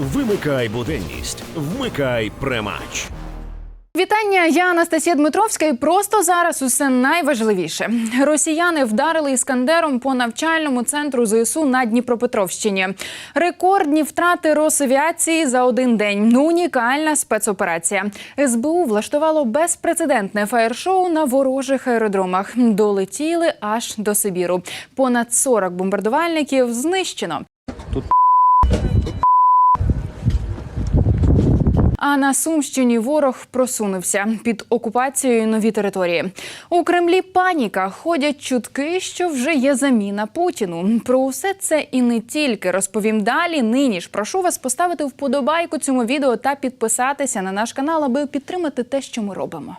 Вимикай буденність, вмикай премач. Вітання, я Анастасія Дмитровська. І просто зараз усе найважливіше. Росіяни вдарили іскандером по навчальному центру ЗСУ на Дніпропетровщині. Рекордні втрати Росавіації за один день. Унікальна спецоперація. СБУ влаштувало безпрецедентне фаєр-шоу на ворожих аеродромах. Долетіли аж до Сибіру. Понад 40 бомбардувальників знищено. А на Сумщині ворог просунувся під окупацією нові території. У Кремлі паніка ходять чутки, що вже є заміна Путіну. Про усе це і не тільки розповім далі. Нині ж прошу вас поставити вподобайку цьому відео та підписатися на наш канал, аби підтримати те, що ми робимо.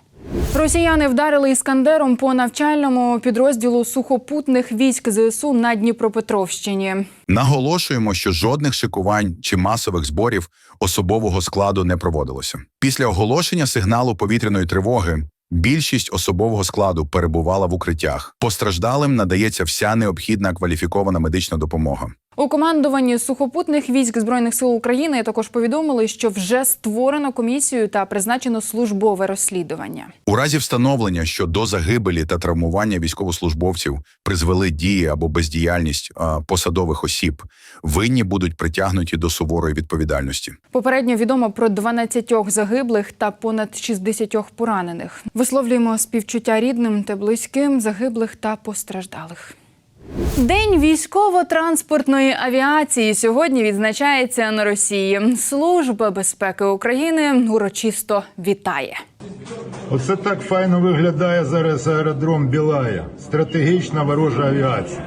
Росіяни вдарили іскандером по навчальному підрозділу сухопутних військ ЗСУ на Дніпропетровщині. Наголошуємо, що жодних шикувань чи масових зборів особового складу не проводилося. Після оголошення сигналу повітряної тривоги більшість особового складу перебувала в укриттях. Постраждалим надається вся необхідна кваліфікована медична допомога. У командуванні сухопутних військ збройних сил України також повідомили, що вже створено комісію та призначено службове розслідування. У разі встановлення, що до загибелі та травмування військовослужбовців призвели дії або бездіяльність а, посадових осіб, винні будуть притягнуті до суворої відповідальності. Попередньо відомо про 12 загиблих та понад 60 поранених. Висловлюємо співчуття рідним та близьким загиблих та постраждалих. День військово-транспортної авіації сьогодні відзначається на Росії. Служба безпеки України урочисто вітає. Оце так файно виглядає зараз аеродром Білая. Стратегічна ворожа авіація.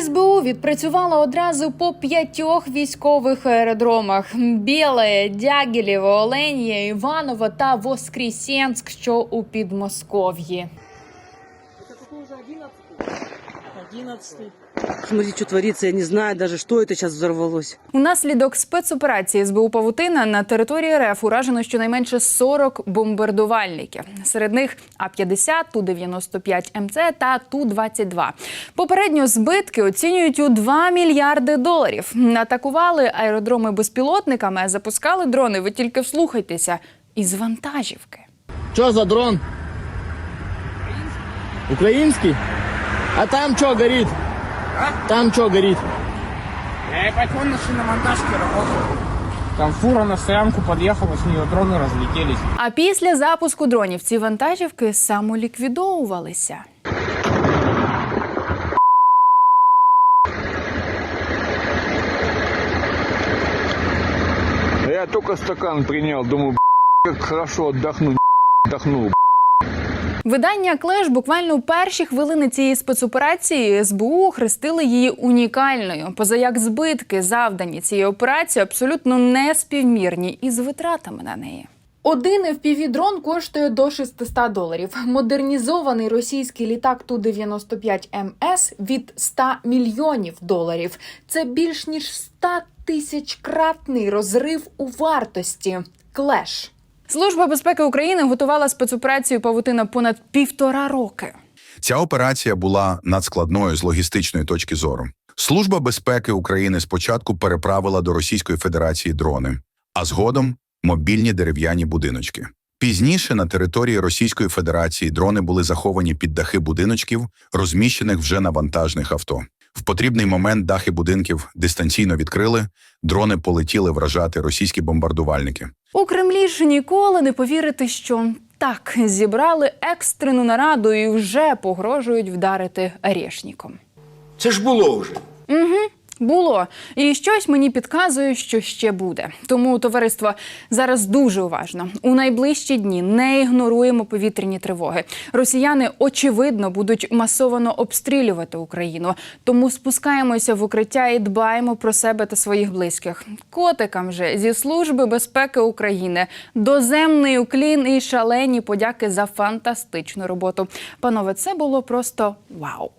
СБУ відпрацювала одразу по п'ятьох військових аеродромах: Біле, Дягілєво, Оленія, Іваново та Воскресенськ, що у Підмосков'ї. Одиннадцатый. Смотри, что творится, я не знаю даже, что это сейчас взорвалось. Унаслідок спецоперації СБУ Павутина на території РФ уражено щонайменше 40 бомбардувальників. Серед них А-50, Ту-95 МЦ та Ту-22. Попередньо збитки оцінюють у 2 мільярди доларів. Атакували аеродроми безпілотниками, запускали дрони. Ви тільки вслухайтеся із вантажівки. Что за дрон? Украинский? А там что горит? Там что горит? Я ипотек на шиномонтажке работал. Там фура на стоянку подъехала, с нее дроны разлетелись. А після запуску дронів ці вантажівки самоліквідовувалися. Я только стакан принял, думаю, как хорошо отдохнуть, отдохнул. Видання Клеш буквально у перші хвилини цієї спецоперації СБУ охрестили її унікальною. Позаяк збитки, завдані цією операцією, абсолютно не співмірні із витратами на неї. Один FPV-дрон коштує до 600 доларів. Модернізований російський літак Ту-95 МС від 100 мільйонів доларів. Це більш ніж 100 тисяч кратний розрив у вартості. Клеш. Служба безпеки України готувала спецоперацію Павутина понад півтора роки. Ця операція була надскладною з логістичної точки зору. Служба безпеки України спочатку переправила до Російської Федерації дрони, а згодом мобільні дерев'яні будиночки. Пізніше на території Російської Федерації дрони були заховані під дахи будиночків, розміщених вже на вантажних авто. В потрібний момент дахи будинків дистанційно відкрили, дрони полетіли вражати російські бомбардувальники. У Кремлі ж ніколи не повірити, що так зібрали екстрену нараду і вже погрожують вдарити Решніком. Це ж було вже. Було і щось мені підказує, що ще буде. Тому товариство зараз дуже уважно. У найближчі дні не ігноруємо повітряні тривоги. Росіяни очевидно будуть масовано обстрілювати Україну. Тому спускаємося в укриття і дбаємо про себе та своїх близьких. Котикам же зі служби безпеки України доземний уклін і шалені подяки за фантастичну роботу. Панове, це було просто вау.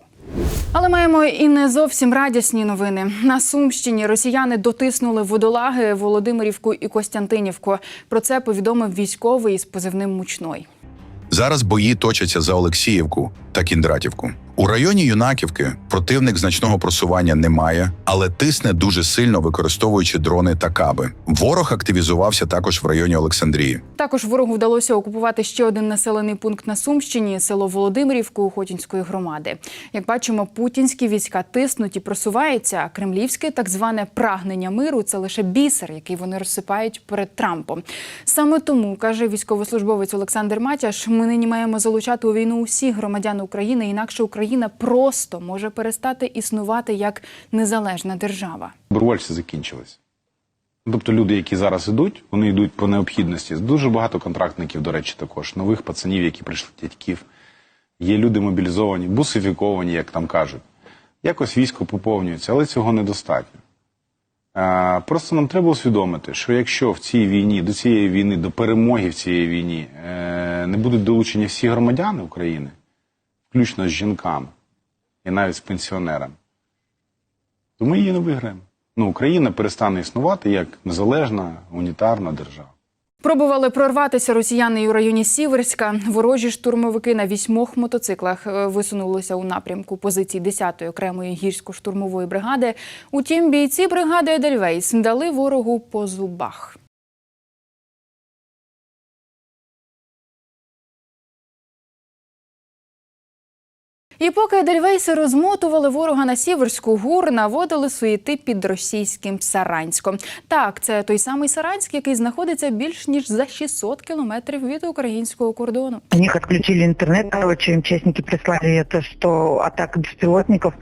Але маємо і не зовсім радісні новини. На Сумщині росіяни дотиснули водолаги Володимирівку і Костянтинівку. Про це повідомив військовий із позивним Мучной. Зараз бої точаться за Олексіївку та Кіндратівку. У районі Юнаківки противник значного просування не має, але тисне дуже сильно, використовуючи дрони та каби. Ворог активізувався також в районі Олександрії. Також ворогу вдалося окупувати ще один населений пункт на Сумщині село Володимирівку Охотінської громади. Як бачимо, путінські війська тиснуть і просуваються. а Кремлівське так зване прагнення миру це лише бісер, який вони розсипають перед Трампом. Саме тому каже військовослужбовець Олександр Матяш: ми нині маємо залучати у війну усіх громадян України, інакше Україна просто може перестати існувати як незалежна держава. добровольці закінчились. Тобто люди, які зараз йдуть, вони йдуть по необхідності. Дуже багато контрактників, до речі, також нових пацанів, які прийшли дядьків. Є люди мобілізовані, бусифіковані, як там кажуть. Якось військо поповнюється, але цього недостатньо. Просто нам треба усвідомити, що якщо в цій війні, до цієї війни, до перемоги в цій війні е, не будуть долучені всі громадяни України, включно з жінками і навіть з пенсіонерами, то ми її не виграємо. Ну, Україна перестане існувати як незалежна унітарна держава. Пробували прорватися росіяни і у районі Сіверська. Ворожі штурмовики на вісьмох мотоциклах е, висунулися у напрямку позицій 10-ї окремої гірсько-штурмової бригади. Утім, бійці бригади Едельвейс дали ворогу по зубах. І поки Едельвейси розмотували ворога на Сіверську, ГУР наводили суєти під російським Саранськом. Так, це той самий Саранськ, який знаходиться більш ніж за 600 кілометрів від українського кордону. У них отключили интернет, короче, им частники прислали это, что атака беспилотников,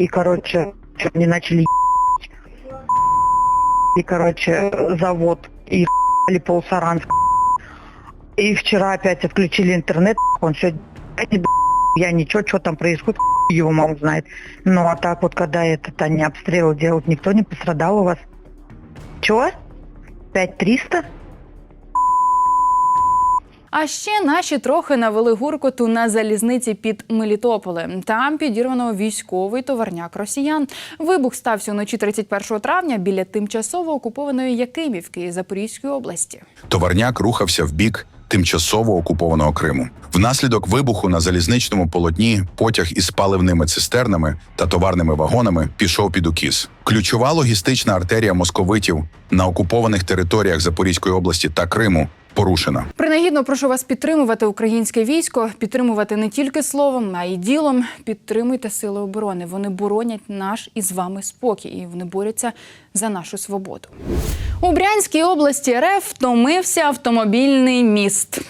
и, короче, они начали ебать. и, короче, завод, и ебали полсаранск. И вчера опять отключили интернет, он сегодня, я ничего, что там происходит, его мама знает. Ну, а так вот, когда этот, они обстрелы делают, никто не пострадал у вас. Чего? 5300? А ще наші трохи навели гуркоту на залізниці під Мелітополем. Там підірвано військовий товарняк росіян. Вибух стався вночі 31 травня біля тимчасово окупованої Якимівки Запорізької області. Товарняк рухався в бік тимчасово окупованого Криму. Внаслідок вибуху на залізничному полотні потяг із паливними цистернами та товарними вагонами пішов під укіс. Ключова логістична артерія московитів на окупованих територіях Запорізької області та Криму порушена. Принагідно прошу вас підтримувати українське військо, підтримувати не тільки словом, а й ділом. Підтримуйте сили оборони. Вони боронять наш із вами спокій, і вони борються за нашу свободу. У Брянській області РФ втомився автомобільний міст.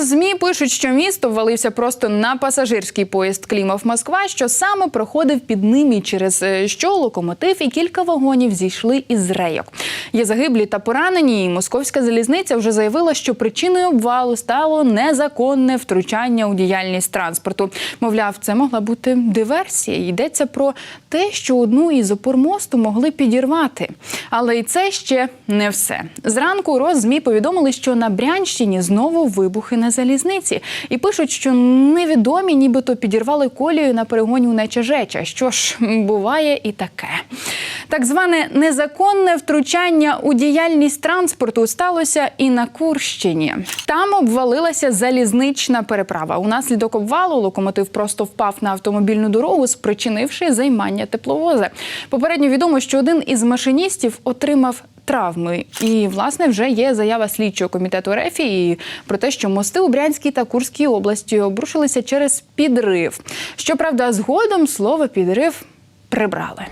Розмі пишуть, що місто ввалився просто на пасажирський поїзд Клімов Москва, що саме проходив під ним і через е, що локомотив і кілька вагонів зійшли із рейок. Є загиблі та поранені. І московська залізниця вже заявила, що причиною обвалу стало незаконне втручання у діяльність транспорту. Мовляв, це могла бути диверсія. Йдеться про те, що одну із опор мосту могли підірвати. Але і це ще не все. Зранку Розмі повідомили, що на Брянщині знову вибухи на залізниці, і пишуть, що невідомі, нібито підірвали колію на перегоні у Нечежеча. Що ж, буває і таке. Так зване незаконне втручання у діяльність транспорту сталося і на Курщині. Там обвалилася залізнична переправа. Унаслідок обвалу локомотив просто впав на автомобільну дорогу, спричинивши займання тепловоза. Попередньо відомо, що один із машиністів отримав. Травми і власне вже є заява слідчого комітету Рефії про те, що мости у Брянській та Курській області обрушилися через підрив. Щоправда, згодом слово підрив прибрали.